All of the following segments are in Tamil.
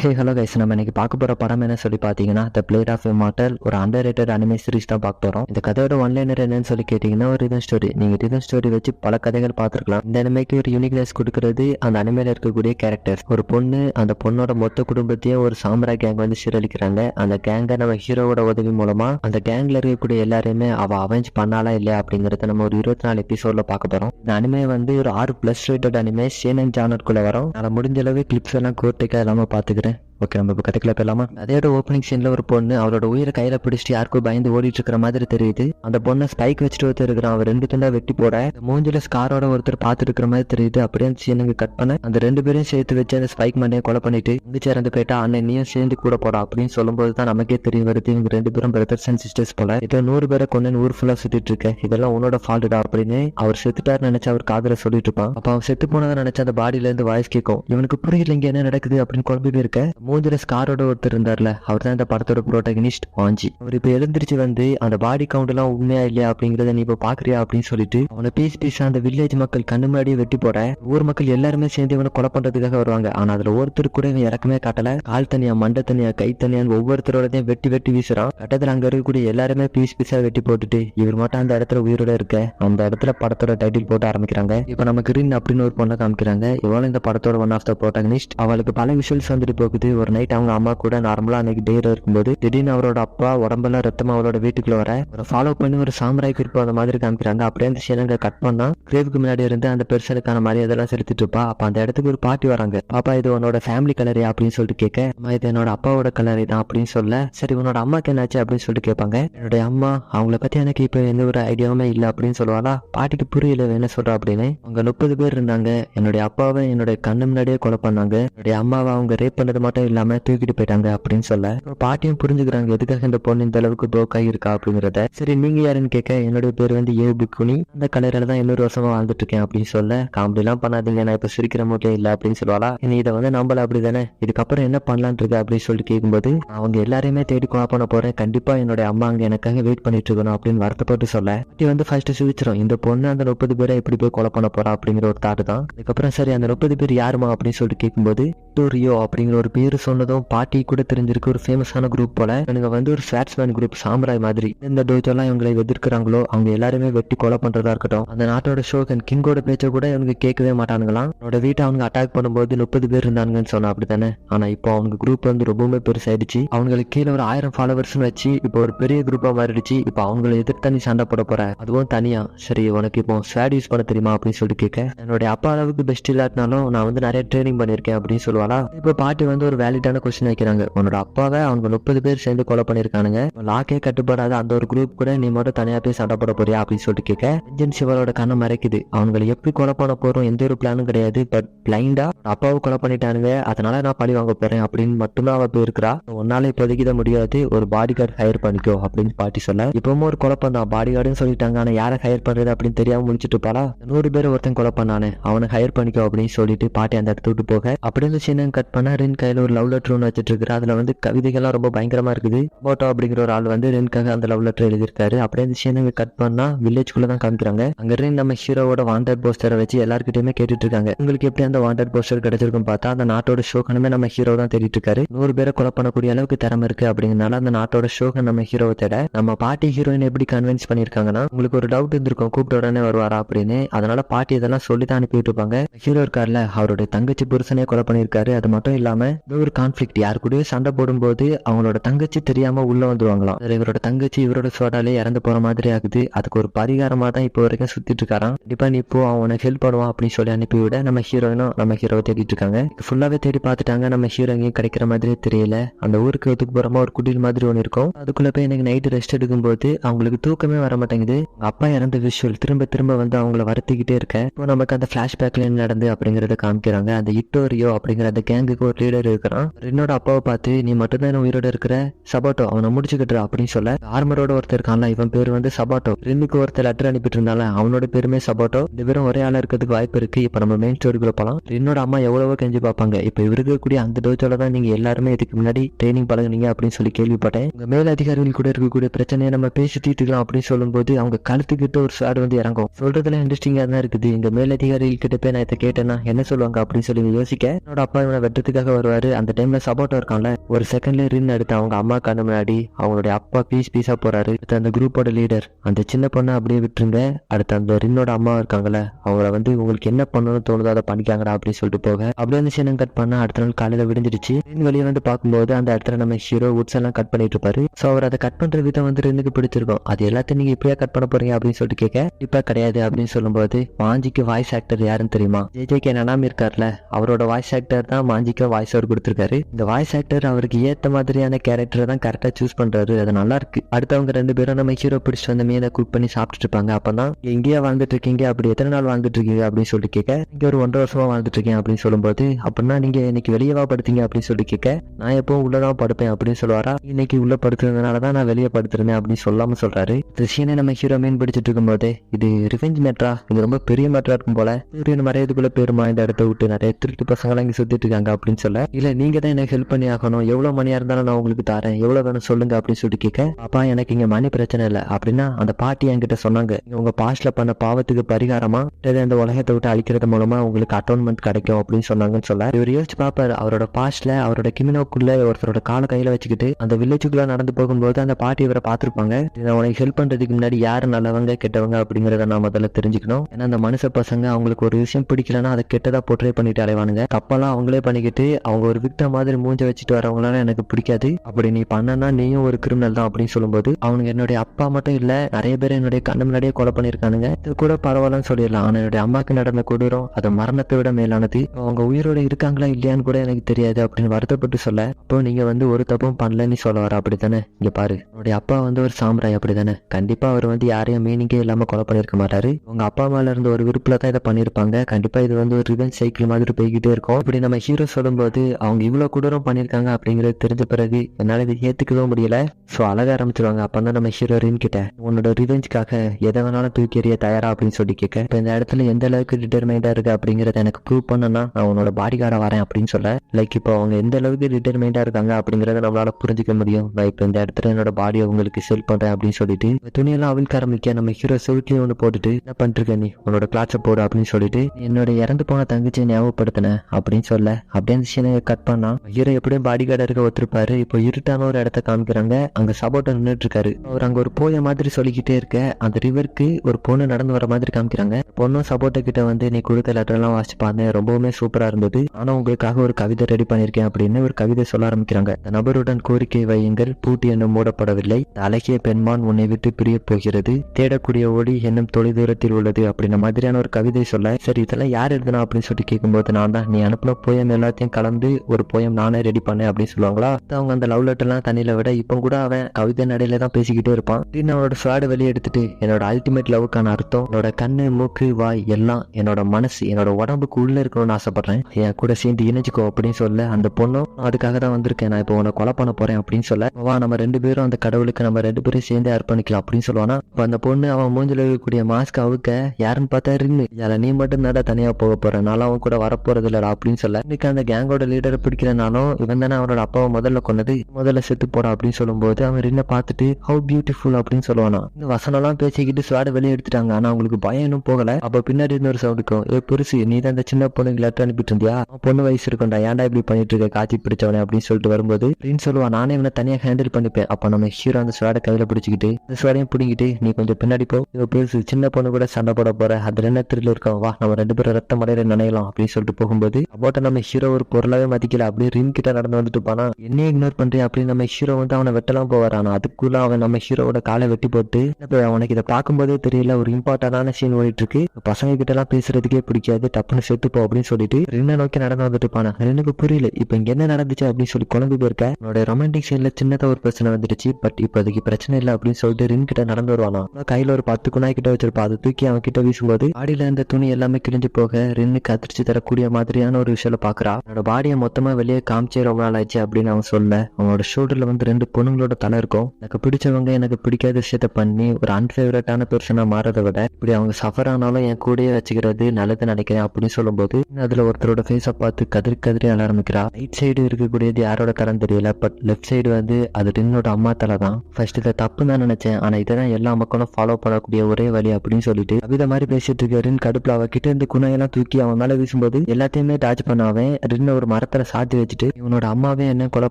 ஹே ஹலோ கைஸ் நம்ம இன்னைக்கு பார்க்க போகிற படம் என்ன சொல்லி பார்த்தீங்கன்னா த பிளேட் ஆஃப் மாட்டல் ஒரு அண்டர் ரேட்டட் அனிமே சீரிஸ் தான் பார்க்க போகிறோம் இந்த கதையோட ஒன்லைனர் என்னன்னு சொல்லி கேட்டிங்கன்னா ஒரு ரிதன் ஸ்டோரி நீங்கள் ரிதன் ஸ்டோரி வச்சு பல கதைகள் பார்த்துருக்கலாம். இந்த அனிமைக்கு ஒரு யூனிக்னஸ் கொடுக்கறது அந்த அனிமையில் இருக்கக்கூடிய கேரக்டர்ஸ் ஒரு பொண்ணு அந்த பொண்ணோட மொத்த குடும்பத்தையும் ஒரு சாம்ரா கேங் வந்து சீரழிக்கிறாங்க அந்த கேங்கை நம்ம ஹீரோவோட உதவி மூலமா அந்த கேங்கில் இருக்கக்கூடிய எல்லாரையுமே அவள் அவெஞ்ச் பண்ணாலா இல்லையா அப்படிங்கறத நம்ம ஒரு இருபத்தி நாலு எபிசோட்ல பார்க்க போகிறோம் இந்த அனிமே வந்து ஒரு ஆறு பிளஸ் ரேட்டட் அனிமே சேனன் ஜானருக்குள்ள வரும். நான் முடிஞ்ச அளவு கிளிப்ஸ் எல்லாம் கோர்ட்டுக்கு எல்லாமே பார்த்துக்கிறேன். பாத்துக்கிறேன் ஓகே நம்ம இப்போ கதைக்குள்ள போயிடலாமா? அதோட ஓப்பனிங் சீனில் ஒரு பொண்ணு அவரோட உயிரை கையில பிடிச்சிட்டு யாருக்கும் பயந்து ஓடிட்டு இருக்கிற மாதிரி தெரியுது. அந்த பொண்ணை ஸ்பைக் வச்சுட்டு ஒருத்தர் இருக்கிறான். அவர் ரெண்டு துண்டா வெட்டி போட மூஞ்சில ஸ்காரோட ஒருத்தர் பார்த்துட்டு இருக்கிற மாதிரி தெரியுது. அப்படியே அந்த சீனுக்கு கட் பண்ண அந்த ரெண்டு பேரும் சேர்த்து வச்சு அந்த ஸ்பைக் மண்டையை கொலை பண்ணிட்டு இங்கு சேர்ந்து போயிட்டா அண்ணன் நீயும் சேர்ந்து கூட போடா அப்படின்னு சொல்லும்போது தான் நமக்கே தெரிய வருது இவங்க ரெண்டு பேரும் பிரதர்ஸ் அண்ட் சிஸ்டர்ஸ் போல. இதோ நூறு பேரை கொண்டு ஊர் ஃபுல்லா சுத்திட்டு இருக்க. இதெல்லாம் உன்னோட ஃபால்ட்டுடா அப்படின்னு அவர் செத்துட்டாரு நினைச்சு அவர் காதல சொல்லிட்டு இருப்பான். அப்ப அவன் செத்து போனதை நினைச்சு அந்த பாடியில இருந்து வாய்ஸ் கேட்கும். இவனுக்கு புரியல இங்க என்ன நடக்குது அப்படின்னு குழம்பி இருக்க. மூஞ்சில ஸ்காரோட ஒருத்தர் இருந்தார்ல அவர் தான் இந்த படத்தோட ப்ரோட்டகனிஸ்ட் வாஞ்சி. அவர் இப்ப எழுந்திருச்சு வந்து அந்த பாடி கவுண்ட் எல்லாம் உண்மையா இல்லையா அப்படிங்கறத நீ இப்ப பாக்குறியா அப்படின்னு சொல்லிட்டு அவனை பீஸ் பீஸ் அந்த வில்லேஜ் மக்கள் கண்ணு முன்னாடியே வெட்டி போட ஊர் மக்கள் எல்லாருமே சேர்ந்து இவனை கொலை பண்றதுக்காக வருவாங்க. ஆனா அதுல ஒருத்தர் கூட இவன் இறக்கமே காட்டல. கால் தனியா மண்டை தனியா கை தனியான்னு ஒவ்வொருத்தரோடதையும் வெட்டி வெட்டி வீசுறான். கட்டத்துல அங்க இருக்கக்கூடிய எல்லாருமே பீஸ் பீஸா வெட்டி போட்டுட்டு இவர் மட்டும் அந்த இடத்துல உயிரோட இருக்க அந்த இடத்துல படத்தோட டைட்டில் போட்டு ஆரம்பிக்கிறாங்க. இப்ப நமக்கு ரின் அப்படின்னு ஒரு பொண்ணை காமிக்கிறாங்க. இவளும் இந்த படத்தோட ஒன் ஆஃப் த ப்ரோட்டகனிஸ்ட் அவளுக்கு பல விஷுவல்ஸ் வந்துட்டு போகுது. ஒரு நைட் அவங்க அம்மா கூட நார்மலா அன்னைக்கு டேர் இருக்கும்போது திடீர்னு அவரோட அப்பா உடம்பெல்லாம் ரத்தமா அவளோட வீட்டுக்குள்ள வர ஒரு ஃபாலோ பண்ணி ஒரு சாம்ராய் குறிப்பு அந்த மாதிரி காமிக்கிறாங்க. அப்படியே அந்த சீனங்க கட் பண்ணா கிரேவுக்கு முன்னாடி இருந்து அந்த பெருசலுக்கான மரியாதை எல்லாம் செலுத்திட்டு இருப்பா. அப்ப அந்த இடத்துக்கு ஒரு பாட்டி வராங்க. பாப்பா இது உன்னோட ஃபேமிலி கலரே அப்படின்னு சொல்லிட்டு கேட்க அம்மா இது என்னோட அப்பாவோட கலரி தான் அப்படின்னு சொல்ல சரி உன்னோட அம்மாக்கு என்னாச்சு? அப்படின்னு சொல்லிட்டு கேட்பாங்க. என்னுடைய அம்மா அவங்கள பத்தி எனக்கு இப்ப எந்த ஒரு ஐடியாவுமே இல்ல. அப்படின்னு சொல்லுவாளா. பாட்டிக்கு புரியல என்ன சொல்றா? அப்படின்னு. அவங்க முப்பது பேர் இருந்தாங்க. என்னுடைய அப்பாவை என்னுடைய கண்ணு முன்னாடியே கொலை பண்ணாங்க. என்னுடைய அம்மாவை அவங்க ரேப் பண்ணது மட்டும் இல்லாம தூக்கிட்டு போயிட்டாங்க அப்படின்னு சொல்ல. பாட்டியும் புரிஞ்சுக்கிறாங்க எதுக்காக இந்த பொண்ணு இந்த அளவுக்கு தோக்கா இருக்கா அப்படிங்கறத. சரி நீங்க யாருன்னு கேட்க என்னுடைய பேர் வந்து ஏ பிக்குனி இந்த கலரில தான் இன்னொரு வருஷமா வாழ்ந்துட்டு இருக்கேன் அப்படின்னு சொல்ல. காமெடி எல்லாம் பண்ணாதீங்க நான் இப்ப சிரிக்கிற மூட்டே இல்ல அப்படின்னு சொல்லுவாளா. நீ இதை வந்து நம்பல அப்படிதானே? இதுக்கப்புறம் என்ன பண்ணலான் இருக்கு அப்படின்னு சொல்லிட்டு கேட்கும்போது அவங்க எல்லாரையுமே தேடி கொலை பண்ண போறேன். கண்டிப்பா என்னோட அம்மா அங்க எனக்காக வெயிட் பண்ணிட்டு இருக்கணும் அப்படின்னு வருத்தப்பட்டு சொல்ல. பாட்டி வந்து ஃபர்ஸ்ட் சிரிச்சிடும் இந்த பொண்ணு அந்த முப்பது பேரை எப்படி போய் கொலை பண்ண போறா அப்படிங்கிற ஒரு தாட்டு தான். அதுக்கப்புறம் சரி அந்த முப்பது பேர் யாருமா அப்படின்னு சொல்லிட்டு கேட்கும்போது டூரியோ அப்படிங்கிற ஒரு பேரு சொன்னதும் பாட்டி கூட தெரிஞ்சிருக்கு ஒரு ஃபேமஸான குரூப் போல எனக்கு வந்து ஒரு ஸ்வாட்ஸ்மேன் குரூப் சாம்ராய் மாதிரி. இந்த டோஜெல்லாம் இவங்களை எதிர்க்கிறாங்களோ அவங்க எல்லாருமே வெட்டி கொலை பண்றதா இருக்கட்டும். அந்த நாட்டோட ஷோகன் கிங்கோட பேச்ச கூட இவங்க கேட்கவே மாட்டானுங்களாம். அவனோட வீட்டை அவங்க அட்டாக் பண்ணும்போது முப்பது பேர் இருந்தானுங்கன்னு சொன்னா அப்படித்தானே? ஆனா இப்போ அவங்க குரூப் வந்து ரொம்பவுமே பெருசாயிடுச்சு. அவங்களுக்கு கீழே ஒரு ஆயிரம் ஃபாலோவர்ஸ் வச்சு இப்போ ஒரு பெரிய குரூப்பா மாறிடுச்சு. இப்போ அவங்களை எதிர்த்து நீ சண்டை போட போற. அதுவும் தனியா. சரி உனக்கு இப்போ ஸ்வாட் யூஸ் பண்ண தெரியுமா அப்படின்னு சொல்லிட்டு கேட்க என்னுடைய அப்பா அளவுக்கு பெஸ்ட் இல்லாட்டினாலும் நான் வந்து நிறைய ட்ரைனிங் பண்ணியிருக்கேன் அப்படின்னு சொல்லுவாளா. இப்போ பாட்டி வந்து ஒரு வேலிடான கொஸ்டின் வைக்கிறாங்க. உன்னோட அப்பாவை அவங்க முப்பது பேர் சேர்ந்து கொலை பண்ணிருக்கானுங்க. லாக்கே கட்டுப்படாத அந்த ஒரு குரூப் கூட நீ மட்டும் தனியா போய் சண்டை போட போறியா அப்படின்னு சொல்லிட்டு கேட்க ரஞ்சன் சிவலோட கண்ணை மறைக்குது. அவங்களை எப்படி கொலை பண்ண போறோம்? எந்த ஒரு பிளானும் கிடையாது. பட் பிளைண்டா அப்பாவை கொலை பண்ணிட்டானுங்க. அதனால நான் பழி வாங்க போறேன் அப்படின்னு மட்டும்தான் அவ போயிருக்கிறா. உன்னால இப்போதைக்கு இதை முடியாது. ஒரு பாடி கார்டு ஹையர் பண்ணிக்கோ அப்படின்னு பாட்டி சொல்ல இப்பவும் ஒரு கொலை தான் பாடி கார்டுன்னு சொல்லிட்டாங்க. ஆனா யாரை ஹையர் பண்றது அப்படின்னு தெரியாம முடிச்சுட்டு இருப்பாளா? நூறு பேர் ஒருத்தன் கொலை பண்ணானே. அவனை ஹையர் பண்ணிக்கோ அப்படின்னு சொல்லிட்டு பாட்டி அந்த இடத்த விட்டு போக அப்படி இருந்து சின்ன கட் பண்ணா ரென் கையில் ஒரு லவ் லெட்டர் ஒன்று வச்சுட்டு அதில் அதுல வந்து கவிதைகள்லாம் ரொம்ப பயங்கரமா இருக்குது. போட்டோ அப்படிங்கிற ஒரு ஆள் வந்து ரென்காக அந்த லவ் லெட்டர் எழுதியிருக்காரு. அப்படியே அந்த சீனங்க கட் பண்ணா வில்லேஜ்குள்ளே தான் காமிக்கிறாங்க. அங்க ரென் நம்ம ஹீரோவோட வாண்டட் போஸ்டரை வச்சு எல்லாருக்கிட்டையுமே கேட்டுட்டு இருக்காங்க. உங்களுக்கு எப்படி அந்த வாண்டட் போஸ்டர் கிடைச்சிருக்கும் பார்த்தா அந்த நாட்டோட ஷோகனுமே நம்ம ஹீரோ தான் தேடிட்டு இருக்காரு. நூறு பேரை கொலை பண்ணக்கூடிய அளவுக்கு திறமை இருக்கு அப்படிங்கறனால அந்த நாட்டோட ஷோகன் நம்ம ஹீரோவை தேட நம்ம பாட்டி ஹீரோயின் எப்படி கன்வின்ஸ் பண்ணிருக்காங்கன்னா உங்களுக்கு ஒரு டவுட் இருந்திருக்கும் கூப்பிட்ட உடனே வருவாரா அப்படின்னு. அதனால பாட்டி இதெல்லாம் சொல்லி தான் அனுப்பிட்டு இருப்பாங்க. ஹீரோ இருக்கார்ல அவருடைய தங்கச்சி புருஷனே கொலை பண்ணிருக்காரு அது மட்டும் இல்லாம இந்த ஒரு கான்ஃபிளிக்ட் யார் கூடயும் சண்டை போடும்போது அவங்களோட தங்கச்சி தெரியாம உள்ள வந்துருவாங்களாம். இவரோட தங்கச்சி இவரோட சோடாலே இறந்து போற மாதிரி ஆகுது. அதுக்கு ஒரு பரிகாரமா தான் இப்போ வரைக்கும் சுத்திட்டு இருக்காராம். கண்டிப்பா நீ இப்போ அவனை ஹெல்ப் பண்ணுவான் அப்படின்னு சொல்லி அனுப்பி விட நம்ம ஹீரோயினும் நம்ம ஹீரோவை தேடிட்டு இருக்காங்க. ஃபுல்லாவே தேடி பார்த்துட்டாங்க. நம்ம ஹீரோ எங்கேயும் கிடைக்கிற மாதிரியே தெரியல. அந்த ஊருக்கு ஒதுக்கு போறமா ஒரு குடில் மாதிரி ஒன்று இருக்கும். அதுக்குள்ள போய் எனக்கு நைட்டு ரெஸ்ட் எடுக்கும்போது அவங்களுக்கு தூக்கமே வர மாட்டேங்குது. அப்பா இறந்த விஷுவல் திரும்ப திரும்ப வந்து அவங்கள வருத்திக்கிட்டே இருக்க இப்போ நமக்கு அந்த பிளாஷ்பேக்ல என்ன நடந்து அப்படிங்கறத காமிக்கிறாங்க. அந்த இட்டோரியோ அப்படிங்கிற அந்த கேங்குக்கு ஒரு லீடர் இருக்கிறான். என்னோட அப்பாவை பார்த்து நீ மட்டும்தான் என்ன உயிரோட இருக்கிற? சபாட்டோ அவனை முடிச்சுக்கிட்டு அப்படின்னு சொல்ல ஆர்மரோட ஒருத்தர் இருக்கான்ல இவன் பேர் வந்து சபாட்டோ. ரின்னுக்கு ஒருத்தர் லெட்டர் அனுப்பிட்டு இருந்தால அவனோட பேருமே சபாட்டோ. இந்த பேரும் ஒரே ஆளா இருக்கிறதுக்கு வாய்ப்பு இருக்கு. இப்ப நம்ம மெயின் ஸ்டோரிக்குள்ள போலாம். ரின்னோட அம்மா எவ்வளவோ கெஞ்சி பார்ப்பாங்க. இப்ப இருக்கக்கூடிய அந்த டோச்சோட தான் நீங்க எல்லாருமே இதுக்கு முன்னாடி ட்ரைனிங் பழகுனீங்க அப்படின்னு சொல்லி கேள்விப்பட்டேன். உங்க மேல் அதிகாரிகள் கூட இருக்கக்கூடிய பிரச்சனையை நம்ம பேசி தீர்த்துக்கலாம் அப்படின்னு சொல்லும்போது அவங்க கழுத்துக்கிட்ட ஒரு சாடு வந்து இறங்கும். சொல்றதுல இன்ட்ரெஸ்டிங்கா தான் இருக்குது. இந்த மேல் அதிகாரிகள் கிட்ட போய் நான் இதை கேட்டேன்னா என்ன சொல்லுவாங்க அப்படின்னு சொல்லி யோசிக்க. என்னோட அப்பா இவனை வெட்டுறதுக்காக வருவாரு. அந்த டைம்ல சப்போர்ட் இருக்கான்ல ஒரு செகண்ட்ல ரின் எடுத்து அவங்க அம்மா கண்ணு முன்னாடி அவங்களுடைய அப்பா பீஸ் பீஸா போறாரு. அடுத்து அந்த குரூப்போட லீடர் அந்த சின்ன பொண்ணை அப்படியே விட்டுருங்க. அடுத்து அந்த ரின்னோட அம்மா இருக்காங்கல்ல அவங்கள வந்து உங்களுக்கு என்ன பண்ணணும்னு தோணுதோ அதை பண்ணிக்காங்கடா அப்படின்னு சொல்லிட்டு போக. அப்படியே அந்த சீனம் கட் பண்ணா அடுத்த நாள் காலையில விடிஞ்சிருச்சு ரின் வெளியே வந்து பார்க்கும்போது அந்த இடத்துல நம்ம ஹீரோ உட்ஸ் எல்லாம் கட் பண்ணிட்டு இருப்பாரு. ஸோ அவர் அதை கட் பண்ற விதம் வந்து ரின்னுக்கு பிடிச்சிருக்கும். அது எல்லாத்தையும் நீங்க இப்படியா கட் பண்ண போறீங்க அப்படின்னு சொல்லிட்டு கேட்க இப்ப கிடையாது அப்படின்னு சொல்லும்போது மாஞ்சிக்கு வாய்ஸ் ஆக்டர் யாருன்னு தெரியுமா? ஜேஜேகே நனாமி இருக்கார்ல அவரோட வாய்ஸ் ஆக்டர் தான் மாஞ்சிக்கு வாய்ஸ் ஓவர் கொடுத்துருக்காரு. இந்த வாய்ஸ் ஆக்டர் அவருக்கு ஏத்த மாதிரியான கேரக்டரை தான் கரெக்டா சூஸ் பண்றாரு. அது நல்லா இருக்கு. அடுத்தவங்க ரெண்டு பேரும் நம்ம ஹீரோ பிடிச்சிட்டு வந்த மீனை குக் பண்ணி சாப்பிட்டுட்டு இருப்பாங்க. அப்பதான் எங்கேயா வாழ்ந்துட்டு இருக்கீங்க? அப்படி எத்தனை நாள் வாழ்ந்துட்டு இருக்கீங்க? அப்படின்னு சொல்லிட்டு கேட்க இங்க ஒரு ஒன்றரை வருஷமா வாழ்ந்துட்டு இருக்கேன். அப்படின்னு சொல்லும்போது அப்படின்னா நீங்க இன்னைக்கு வெளியவா படுத்தீங்க. அப்படின்னு சொல்லிட்டு கேட்க நான் எப்பவும் உள்ளதான் படுப்பேன். அப்படின்னு சொல்லுவாரா இன்னைக்கு உள்ள படுத்துறதுனால தான் நான் வெளியே படுத்துருந்தேன். அப்படின்னு சொல்லாம சொல்றாரு. ரிஷியனை நம்ம ஹீரோ மீன் பிடிச்சிட்டு இருக்கும்போது இது ரிவெஞ்ச் மேட்ரா இது ரொம்ப பெரிய மேட்ரா இருக்கும் போல. சூரியன் மறையதுக்குள்ள பேருமா இந்த இடத்த விட்டு நிறைய திருட்டு பசங்களாம் இங்க சுத்திட்டு இருக்காங்க அப்படின்னு சொல்ல இல்லை நீங்கள் தான் எனக்கு ஹெல்ப் பண்ணி ஆகணும். எவ்வளோ மணியாக இருந்தாலும் நான் உங்களுக்கு தரேன். எவ்வளோ வேணும் சொல்லுங்க அப்படின்னு சொல்லிட்டு கேட்க அப்பா எனக்கு இங்கே மணி பிரச்சனை இல்லை. அப்படின்னா அந்த பாட்டி என்கிட்ட சொன்னாங்க உங்கள் பாஸ்டில் பண்ண பாவத்துக்கு பரிகாரமா இதை இந்த உலகத்தை விட்டு அழிக்கிறது மூலமாக உங்களுக்கு அட்டோன்மெண்ட் கிடைக்கும்? அப்படின்னு சொன்னாங்கன்னு சொல்ல இவர் யோசிச்சு பார்ப்பார் அவரோட பாஸ்டில் அவரோட கிமினோக்குள்ள ஒருத்தரோட கால கையில் வச்சுக்கிட்டு அந்த வில்லேஜுக்குள்ளே நடந்து போகும்போது அந்த பாட்டி இவரை பார்த்துருப்பாங்க. இதை உனக்கு ஹெல்ப் பண்ணுறதுக்கு முன்னாடி யார் நல்லவங்க கெட்டவங்க அப்படிங்கிறத நான் முதல்ல தெரிஞ்சுக்கணும். ஏன்னா அந்த மனுஷ பசங்க அவங்களுக்கு ஒரு விஷயம் பிடிக்கலன்னா அதை கெட்டதாக போர்ட்ரே பண்ணிட்டு அலைவானுங்க தப்பெல்லாம் அவங்களே பண்ணிக்கிட்டு அவங்க ஒரு விக்ட மாதிரி மூஞ்ச வச்சுட்டு வரவங்களால எனக்கு பிடிக்காது. அப்படி நீ பண்ணனா நீயும் ஒரு கிரிமினல் தான் அப்படின்னு சொல்லும்போது அவனுங்க என்னுடைய அப்பா மட்டும் இல்ல நிறைய பேர் என்னுடைய கண்ணு முன்னாடியே கொலை பண்ணிருக்கானுங்க இது கூட பரவாயில்லன்னு சொல்லிடலாம். ஆனா என்னுடைய அம்மாக்கு நடந்த கொடூரம் அது மரணத்தை விட மேலானது அவங்க உயிரோட இருக்காங்களா இல்லையான்னு கூட எனக்கு தெரியாது அப்படின்னு வருத்தப்பட்டு சொல்ல அப்போ நீங்க வந்து ஒரு தப்பும் பண்ணலன்னு சொல்ல வர அப்படித்தானே? இங்க பாரு உன்னுடைய அப்பா வந்து ஒரு சாம்ராய் அப்படித்தானே? கண்டிப்பா அவர் வந்து யாரையும் மீனிங்கே இல்லாம கொலை பண்ணிருக்க மாட்டாரு. உங்க அப்பா மேல இருந்த ஒரு விருப்பில தான் இதை பண்ணிருப்பாங்க கண்டிப்பா இது வந்து ஒரு ரிவெஞ்ச் சைக்கிள் மாதிரி போய்கிட்டே இருக்கும். இப்படி நம்ம ஹீரோ சொல்லும்போது அவங்க இவ்வளோ கொடூரம் பண்ணியிருக்காங்க அப்படிங்கிறது தெரிஞ்ச பிறகு என்னால் இதை ஏத்துக்கவே முடியல. ஸோ அழக ஆரம்பிச்சிருவாங்க. அப்போ தான் நம்ம ஹீரோ ரின் கிட்ட. உன்னோட ரிவெஞ்சுக்காக எதை வேணாலும் தூக்கி எறிய தயாரா அப்படின்னு சொல்லி கேட்க. இப்போ இந்த இடத்துல எந்த அளவுக்கு டிட்டர்மைண்டாக இருக்கு அப்படிங்கிறத எனக்கு ப்ரூவ் பண்ணனா நான் உன்னோட பாடி கார்டா வரேன் அப்படின்னு சொல்ல. லைக் இப்போ அவங்க எந்த அளவுக்கு டிட்டர்மைண்டாக இருக்காங்க அப்படிங்கிறத நம்மளால புரிஞ்சிக்க முடியும். நான் இப்போ இந்த இடத்துல என்னோட பாடியை உங்களுக்கு செல் பண்ணுறேன் அப்படின்னு சொல்லிட்டு துணியெல்லாம் அவிழ்க்க ஆரம்பிக்க நம்ம ஹீரோ சுருக்கி ஒன்று போட்டுட்டு என்ன பண்ணிருக்க நீ? உன்னோட கிளாச்சை போடு அப்படின்னு சொல்லிட்டு என்னோட இறந்து போன தங்கச்சியை ஞாபகப்படுத்தின அப்படின்னு சொல்ல. அப்படியே அந்த சீனை கட் பண்ணா ஹீரோ எப்படியும் பாடி கார்டா இருக்க ஒத்துருப்பாரு. இப்போ இருட்டான ஒரு இடத்த காமிக்கிறாங்க. அங்க சபோட்டர் நின்றுட்டு இருக்காரு அவர் அங்க ஒரு போய மாதிரி சொல்லிக்கிட்டே இருக்க அந்த ரிவருக்கு ஒரு பொண்ணு நடந்து வர மாதிரி காமிக்கிறாங்க. பொண்ணும் சப்போட்டர் கிட்ட வந்து நீ கொடுத்த லெட்டர் எல்லாம் வாசிச்சு பார்த்தேன் ரொம்பவுமே சூப்பரா இருந்தது. ஆனா உங்களுக்காக ஒரு கவிதை ரெடி பண்ணிருக்கேன் அப்படின்னு ஒரு கவிதை சொல்ல ஆரம்பிக்கிறாங்க. நபருடன் கோரிக்கை வையுங்கள். பூட்டி என்னும் மூடப்படவில்லை. அழகிய பெண்மான் உன்னை விட்டு பிரிய போகிறது. தேடக்கூடிய ஒளி என்னும் தொலை தூரத்தில் உள்ளது அப்படின்ன மாதிரியான ஒரு கவிதை சொல்ல சரி இதெல்லாம் யார் எழுதுனா? அப்படின்னு சொல்லி கேட்கும்போது நான் தான். நீ அனுப்பின போயம் எல்லாத்தையும் கலந்து ஒரு போயம் நானே ரெடி பண்ணேன் அப்படின்னு சொல்லுவாங்களா? அவங்க அந்த லவ் லெட்டர்லாம் எல்லாம் தண்ணியில விட இப்போ கூட அவன் கவிதை நடையில தான் பேசிக்கிட்டே இருப்பான். திடீர்னு அவனோட ஸ்வாடு வெளியே எடுத்துட்டு என்னோட அல்டிமேட் லவ்க்கான அர்த்தம் என்னோட கண்ணு மூக்கு வாய் எல்லாம் என்னோட மனசு என்னோட உடம்புக்கு உள்ள இருக்கணும்னு ஆசைப்படுறேன். என் கூட சேர்ந்து இணைச்சிக்கோ அப்படின்னு சொல்ல அந்த பொண்ணும் அதுக்காக தான் வந்திருக்கேன். நான் இப்போ உன்னை கொலை பண்ண போறேன் அப்படின்னு சொல்ல வா நம்ம ரெண்டு பேரும் அந்த கடவுளுக்கு நம்ம ரெண்டு பேரும் சேர்ந்து அர்ப்பணிக்கலாம் அப்படின்னு சொல்லுவானா. அந்த பொண்ணு அவன் மூஞ்சில இருக்கக்கூடிய மாஸ்க் அவுக்க யாருன்னு பார்த்தா இருந்து யார நீ மட்டும் நட தனியா போக போற. நானும் அவன் கூட வரப்போறது இல்லடா அப்படின்னு சொல்ல இன்னைக்கு அந்த கேங்கோட லீடரை பிடிக்கிறனாலும் இவன் தானே அவனோட அப்பாவை முதல்ல கொண்டது முதல்ல செத்து போடா அப்படின்னு சொல்லும்போது அவன் என்ன பார்த்துட்டு ஹவு பியூட்டிஃபுல் அப்படின்னு சொல்லுவானா இந்த வசனம்லாம் பேசிக்கிட்டு ஸ்வாட வெளியே எடுத்துட்டாங்க. ஆனா அவங்களுக்கு பயம் இன்னும் போகல. அப்ப பின்னாடி இன்னொரு சவுண்டுக்கும் ஏ பெருசு நீ தான் இந்த சின்ன பொண்ணுக்கு லெட்டர் அனுப்பிட்டு இருந்தியா அவன் பொண்ணு வயசு இருக்கும்டா. ஏன்டா இப்படி பண்ணிட்டு இருக்க? காட்சி பிடிச்சவனே அப்படின்னு சொல்லிட்டு வரும்போது அப்படின்னு சொல்லுவா நானே இவனை தனியா ஹேண்டில் பண்ணிப்பேன். அப்ப நம்ம ஹீரோ அந்த ஸ்வாட கையில பிடிச்சிக்கிட்டு இந்த ஸ்வாடையும் பிடிங்கிட்டு நீ கொஞ்சம் பின்னாடி போ. இவ பெருசு சின்ன பொண்ணு கூட சண்டை போட போற. அதுல என்ன த்ரில் இருக்கோம் வா நம்ம ரெண்டு பேரும் ரத்த மலையில நினைக்கலாம் அப்படின்னு சொல்லிட்டு போகும்போது அப்போட்ட நம்ம ஹீரோ ஒரு பொருளாவே மதிக்கல. அப்படியே ரின் கிட்ட நடந்து வந்துட்டு போனா என்ன இக்னோர் பண்றேன் அப்படின்னு நம்ம ஹீரோ வந்து அவனை வெட்டலாம் போவார். ஆனா அதுக்குள்ள அவன் நம்ம ஹீரோவோட காலை வெட்டி போட்டு "இல்ல, உனக்கு இதை பார்க்கும்போதே தெரியல ஒரு இம்பார்ட்டன்டான சீன் ஓடிட்டு இருக்கு பசங்க கிட்ட எல்லாம் பேசுறதுக்கே பிடிக்காது. டப்புன்னு செத்து போ அப்படின்னு சொல்லிட்டு ரின்னை நோக்கி நடந்து வந்துட்டு போனா ரின்னுக்கு புரியல இப்ப இங்க என்ன நடந்துச்சு? அப்படின்னு சொல்லி குழம்பு போயிருக்க. அவனோட ரொமான்டிக் சீன்ல சின்னதா ஒரு பிரச்சனை வந்துடுச்சு. பட் இப்போ அதுக்கு பிரச்சனை இல்லை அப்படின்னு சொல்லிட்டு ரின் கிட்ட நடந்து வருவானா? கையில ஒரு பத்து குணாய் கிட்ட வச்சிருப்பா அதை தூக்கி அவன் கிட்ட வீசும்போது பாடியில இருந்த துணி எல்லாமே கிழிஞ்சு போக ரின்னுக்கு அதிர்ச்சி தரக்கூடிய மாதிரியான ஒரு விஷயம் பாக்குறா. அவனோட பாடி பாடியை மொத்தமா வெளியே காமிச்சே ரொம்ப நாள் ஆச்சு அப்படின்னு அவன் சொல்ல. அவனோட ஷோல்டர்ல வந்து ரெண்டு பொண்ணுங்களோட தலை இருக்கும். எனக்கு பிடிச்சவங்க எனக்கு பிடிக்காத விஷயத்த பண்ணி ஒரு அன்ஃபேவரட்டான பெர்சனா மாறதை விட இப்படி அவங்க சஃபர் ஆனாலும் என் கூடயே வச்சுக்கிறது நல்லது நினைக்கிறேன் அப்படின்னு சொல்லும்போது இன்னும் அதுல ஒருத்தரோட ஃபேஸை பார்த்து கதிர் கதிரி அழ ஆரம்பிக்கிறா. ரைட் சைடு இருக்கக்கூடியது யாரோட தரம் தெரியல பட் லெஃப்ட் சைடு வந்து அது ரின்னோட அம்மா தலை தான். ஃபர்ஸ்ட் இதை தப்பு தான் நினைச்சேன் ஆனா இதான் எல்லா மக்களும் ஃபாலோ பண்ணக்கூடிய ஒரே வழி அப்படின்னு சொல்லிட்டு அவித மாதிரி பேசிட்டு இருக்க ரின் கடுப்புல அவகிட்ட இருந்து குணையெல்லாம் தூக்கி அவன் மேல வீசும்போது எல்லாத்தையுமே டாச் பண்ணாவே ரின் ரின்ன ஒரு மரத்துல சாத்தி வச்சுட்டு இவனோட அம்மாவே என்ன கொலை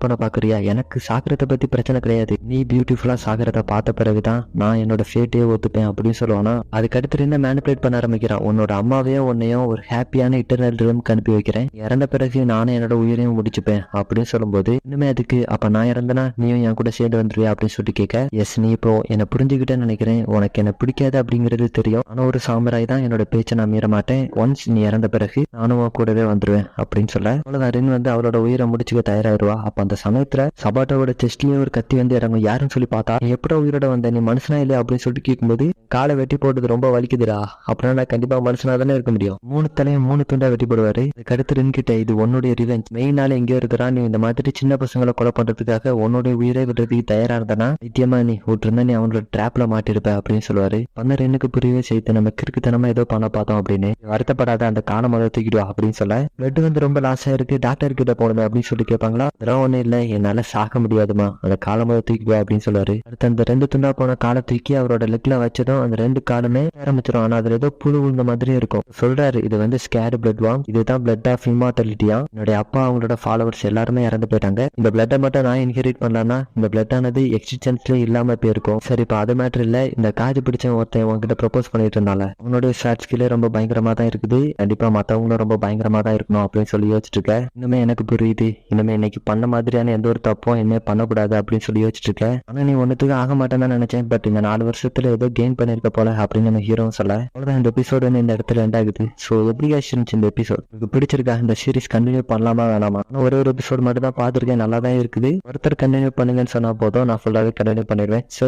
பண்ண பாக்குறியா? எனக்கு சாகிறத பத்தி பிரச்சனை கிடையாது. நீ பியூட்டிஃபுல்லா சாகிறத பார்த்த பிறகுதான் நான் என்னோட ஃபேட்டே ஒத்துப்பேன் அப்படின்னு சொல்லுவானா? அதுக்கு அடுத்து என்ன மேனிபுலேட் பண்ண ஆரம்பிக்கிறான் உன்னோட அம்மாவையும் உன்னையும் ஒரு ஹாப்பியான இன்டர்னல் ரூம்க்கு அனுப்பி வைக்கிறேன். இறந்த பிறகு நானும் என்னோட உயிரையும் முடிச்சுப்பேன் அப்படின்னு சொல்லும்போது இன்னுமே அதுக்கு அப்ப நான் இறந்தனா நீயும் என் கூட சேர்ந்து வந்துருவியா அப்படின்னு சொல்லிட்டு கேட்க எஸ் நீ இப்போ என்னை புரிஞ்சுக்கிட்டேன்னு நினைக்கிறேன். உனக்கு என்ன பிடிக்காது அப்படிங்கிறது தெரியும். ஆனா ஒரு சாமராய் தான் என்னோட பேச்சை நான் மீற மாட்டேன் ஒன்ஸ் நீ இறந்த பிறகு நானும் கூடவே வந்துருவேன் அப்படின்னு சொல்ல அவ்வளவுதான்? ரின் வந்து அவளோட உயிரை முடிச்சுக்க தயாராயிருவா. அப்ப அந்த சமயத்துல சபாட்டோட செஸ்ட்லயே ஒரு கத்தி வந்து இறங்கும். யாருன்னு சொல்லி பார்த்தா எப்படி எப்படா உயிரோட வந்த? நீ மனுஷனா இல்லையா? அப்படின்னு சொல்லிட்டு கேட்கும்போது காலை வெட்டி போட்டது ரொம்ப வலிக்குதுடா. அப்படின்னா நான் கண்டிப்பா மனுஷனா தானே இருக்க முடியும். மூணு தலையும் மூணு துண்டா வெட்டி போடுவாரு. அதுக்கு ரின் கிட்ட இது உன்னுடைய ரிவெஞ்ச் மெயின் நாள் எங்கேயோ இருக்கிறான் நீ இந்த மாதிரி சின்ன பசங்களை கொலை பண்றதுக்காக உன்னுடைய உயிரை விடுறதுக்கு தயாரா இருந்தனா? நித்தியமா நீ விட்டுருந்தா நீ அவனோட ட்ராப்ல மாட்டிருப்ப அப்படின்னு சொல்லுவாரு. பண்ண ரெண்டுக்கு புரியவே செய்து நம்ம கிறுக்குத்தனமா ஏதோ பண்ண பார்த்தோம் அப்படின்னு. வருத்தப்படாத அந்த காண மதம் தூக்கிடுவா அப்படின்னு சொல்ல. பிளட் வந்து ரொம்ப லாஸ் ஆயிருக்கு. டாக்டர் கிட்ட போகணுமே அப்படின்னு சொல்லி கேட்பாங்களா? அதெல்லாம் ஒண்ணும் இல்ல. என்னால சாக முடியாதுமா. அந்த காலை முதல் அப்படின்னு சொல்லுவாரு. அடுத்து அந்த ரெண்டு துண்டா போன காலை தூக்கி அவரோட லெக்ல வச்சதும் அந்த ரெண்டு காலுமே ஆரம்பிச்சிடும் ஆனா அதுல ஏதோ புழு விழுந்த மாதிரி இருக்கும். சொல்றாரு இது வந்து ஸ்கேர் பிளட் வாம் இதுதான் பிளட் ஆஃப் இம்மார்டாலிட்டியா என்னுடைய அப்பா அவங்களோட ஃபாலோவர்ஸ் எல்லாருமே இறந்து போயிட்டாங்க. இந்த பிளட்டை மட்டும் நான் இன்ஹெரிட் பண்ணலாம்னா இந்த பிளட் ஆனது எக்ஸிஸ்டன்ஸ்ல இல்லாம போயிருக்கும். சரி இப்ப அது மேட்டர் இல்ல. இந்த காஜு பிடிச்ச ஒருத்தன் உங்ககிட்ட ப்ரொபோஸ் பண்ணிட்டு இருந்தால உன்னோட ஷார்ட் ஸ்கில்லே ரொம்ப பயங்கரமா தான் இருக்குது. கண்டிப்பா மத்தவங்களும் ரொம்ப பயங்கரமா தான் இருக்கணும் அப்படின்னு சொல்லி யோசிச்சுட்டு இருக்க. இன்னுமே எனக்கு புரியுது. இனிமே இன்னைக்கு பண்ண மாதிரியான எந்த ஒரு தப்பும் இனிமே பண்ணக்கூடாது அப்படின்னு சொல்லி யோசிச்சுட்டு இருக்க ஆனா நீ ஒன்றுத்துக்கு ஆக மாட்டேன்னு தான் நினைச்சேன். பட் இந்த நாலு வருஷத்துல ஏதோ கெயின் பண்ணிருக்க போல அப்படின்னு நம்ம ஹீரோவும் சொல்ல. அவ்வளவுதான். இந்த எபிசோடு வந்து இந்த இடத்துல end ஸோ எப்படி guys இருந்துச்சு இந்த எபிசோட் உங்களுக்கு பிடிச்சிருக்கா? இந்த சீரிஸ் கண்டினியூ பண்ணலாமா வேணாமா? ஆனா ஒரே ஒரு எபிசோடு மட்டும் தான் பார்த்துருக்கேன். நல்லா தான் இருக்குது. ஒருத்தர் கண்டினியூ பண்ணுங்கன்னு சொன்னா போதும். நான் ஃபுல்லாவே கண்டினியூ பண்ணிடுவேன். ஸோ